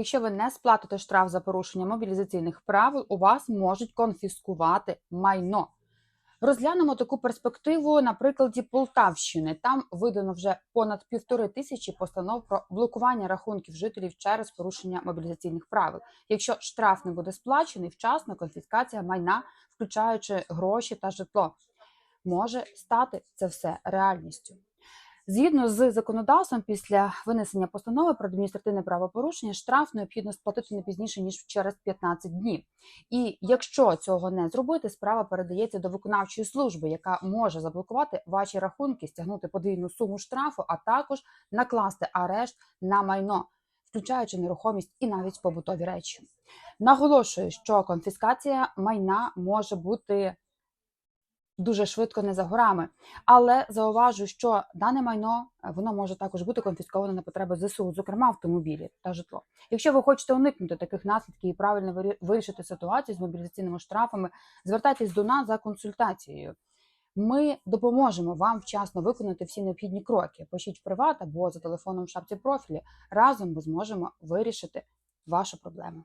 Якщо ви не сплатите штраф за порушення мобілізаційних правил, у вас можуть конфіскувати майно. Розглянемо таку перспективу на прикладі Полтавщини. Там видано вже понад півтори тисячі постанов про блокування рахунків жителів через порушення мобілізаційних правил. Якщо штраф не буде сплачений, вчасно конфіскація майна, включаючи гроші та житло, може стати це все реальністю. Згідно з законодавством, після винесення постанови про адміністративне правопорушення штраф необхідно сплатити не пізніше ніж через 15 днів. І якщо цього не зробити, справа передається до виконавчої служби, яка може заблокувати ваші рахунки, стягнути подвійну суму штрафу, а також накласти арешт на майно, включаючи нерухомість і навіть побутові речі. Наголошую, що конфіскація майна може бути дуже швидко не за горами. Але зауважу, що дане майно е, воно може також бути конфісковане на потреби ЗСУ, зокрема автомобілі та житло. Якщо ви хочете уникнути таких наслідків і правильно вирі- вирішити ситуацію з мобілізаційними штрафами, звертайтесь до нас за консультацією. Ми допоможемо вам вчасно виконати всі необхідні кроки. Пишіть в приват або за телефоном в шапці профілі. Разом ми зможемо вирішити вашу проблему.